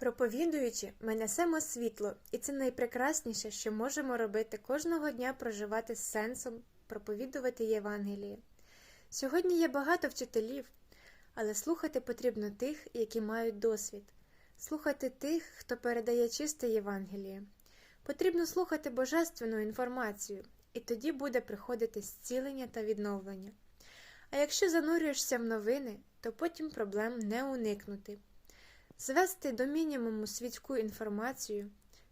Проповідуючи, ми несемо світло, і це найпрекрасніше, що можемо робити кожного дня проживати з сенсом, проповідувати Євангеліє. Сьогодні є багато вчителів, але слухати потрібно тих, які мають досвід, слухати тих, хто передає чисте Євангеліє. Потрібно слухати божественну інформацію, і тоді буде приходити зцілення та відновлення. А якщо занурюєшся в новини, то потім проблем не уникнути. Звести до мінімуму світську інформацію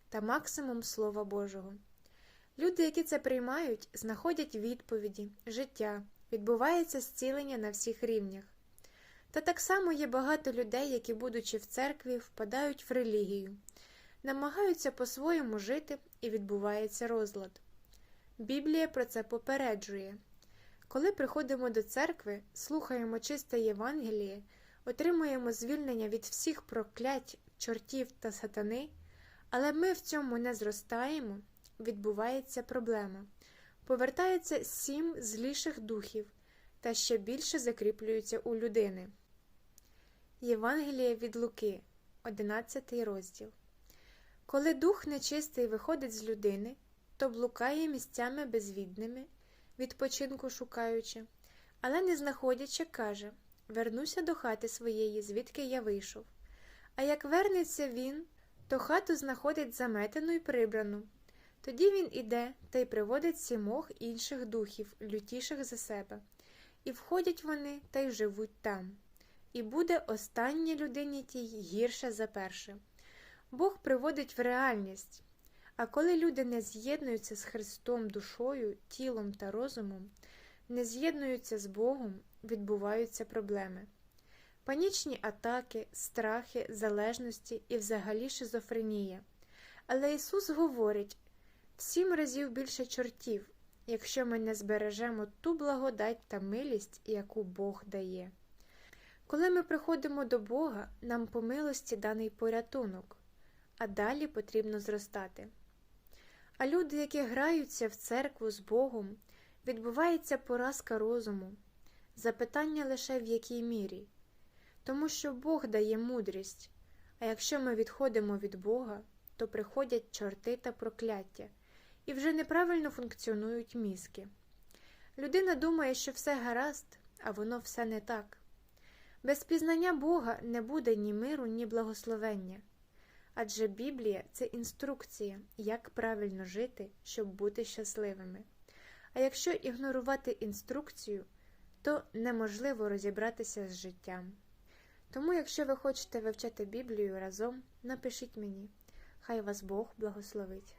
та максимум Слова Божого. Люди, які це приймають, знаходять відповіді, життя, відбувається зцілення на всіх рівнях. Та так само є багато людей, які, будучи в церкві, впадають в релігію, намагаються по-своєму жити і відбувається розлад. Біблія про це попереджує. Коли приходимо до церкви, слухаємо чисте Євангеліє, отримуємо звільнення від всіх проклять, чортів та сатани, але ми в цьому не зростаємо, відбувається проблема. Повертається сім зліших духів та ще більше закріплюються у людини. Євангеліє від Луки, 11 розділ. Коли дух нечистий виходить з людини, то блукає місцями безвідними, відпочинку шукаючи, але не знаходячи, каже Вернуся до хати своєї, звідки я вийшов. А як вернеться він, то хату знаходить заметену й прибрану. Тоді він іде та й приводить сімох інших духів, лютіших за себе, і входять вони та й живуть там. І буде останній людині тій гірше за перше. Бог приводить в реальність. А коли люди не з'єднуються з Христом душою, тілом та розумом, не з'єднуються з Богом, відбуваються проблеми. Панічні атаки, страхи, залежності і взагалі шизофренія. Але Ісус говорить в сім разів більше чортів, якщо ми не збережемо ту благодать та милість, яку Бог дає. Коли ми приходимо до Бога, нам по милості даний порятунок, а далі потрібно зростати. А люди, які граються в церкву з Богом, відбувається поразка розуму, запитання лише в якій мірі, тому що Бог дає мудрість, а якщо ми відходимо від Бога, то приходять чорти та прокляття, і вже неправильно функціонують мізки. Людина думає, що все гаразд, а воно все не так. Без пізнання Бога не буде ні миру, ні благословення. Адже Біблія це інструкція, як правильно жити, щоб бути щасливими. А якщо ігнорувати інструкцію, то неможливо розібратися з життям. Тому, якщо ви хочете вивчати Біблію разом, напишіть мені. Хай вас Бог благословить.